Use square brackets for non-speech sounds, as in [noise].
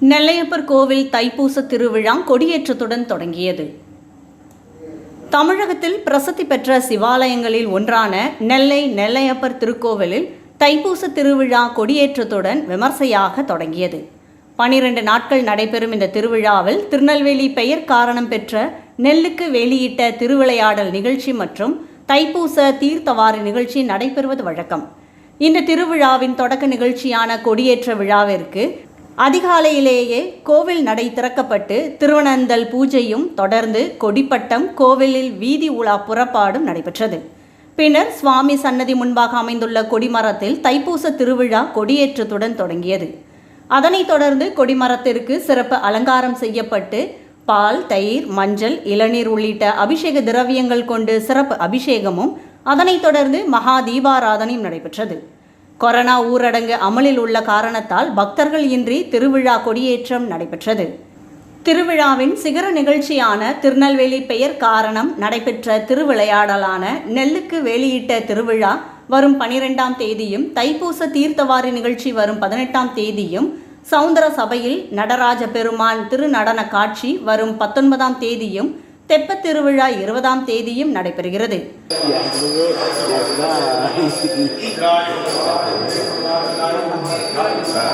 நெல்லையப்பர் கோவில் தைப்பூச திருவிழா கொடியேற்றத்துடன் தொடங்கியது. தமிழகத்தில் பிரசித்தி பெற்ற சிவாலயங்களில் ஒன்றான நெல்லை நெல்லையப்பர் திருக்கோவிலில் தைப்பூச திருவிழா கொடியேற்றத்துடன் விமர்சையாக தொடங்கியது. பனிரெண்டு நாட்கள் நடைபெறும் இந்த திருவிழாவில் திருநெல்வேலி பெயர் காரணம் பெற்ற நெல்லுக்கு வெளியிட்ட திருவிளையாடல் நிகழ்ச்சி மற்றும் தைப்பூச தீர்த்தவாரி நிகழ்ச்சி நடைபெறுவது வழக்கம். இந்த திருவிழாவின் தொடக்க நிகழ்ச்சியான கொடியேற்ற விழாவிற்கு அதிகாலையிலேயே கோவில் நடை திறக்கப்பட்டு திருவனந்தல் பூஜையும் தொடர்ந்து கொடிப்பட்டம் கோவிலில் வீதி உலா புறப்பாடும் நடைபெற்றது. பின்னர் சுவாமி சன்னதி முன்பாக அமைந்துள்ள கொடிமரத்தில் தைப்பூச திருவிழா கொடியேற்றத்துடன் தொடங்கியது. அதனைத் தொடர்ந்து கொடிமரத்திற்கு சிறப்பு அலங்காரம் செய்யப்பட்டு பால் தயிர் மஞ்சள் இளநீர் உள்ளிட்ட அபிஷேக திரவியங்கள் கொண்டு சிறப்பு அபிஷேகமும் அதனைத் தொடர்ந்து மகா தீபாராதனையும் நடைபெற்றது. கொரோனா ஊரடங்கு அமலில் உள்ள காரணத்தால் பக்தர்கள் இன்றி திருவிழா கொடியேற்றம் நடைபெற்றது. திருவிழாவின் சிகர நிகழ்ச்சியான திருநெல்வேலி பெயர் காரணம் நடைபெற்ற திருவிளையாடலான நெல்லுக்கு வெளியிட்ட திருவிழா வரும் பனிரெண்டாம் தேதியும் தைப்பூச தீர்த்தவாரி நிகழ்ச்சி வரும் பதினெட்டாம் தேதியும் சவுந்தர சபையில் நடராஜ பெருமான் திருநடன காட்சி வரும் பத்தொன்பதாம் தேதியும் தெப்பத் திருவிழா இருபதாம் தேதியும் நடைபெறுகிறது. [laughs]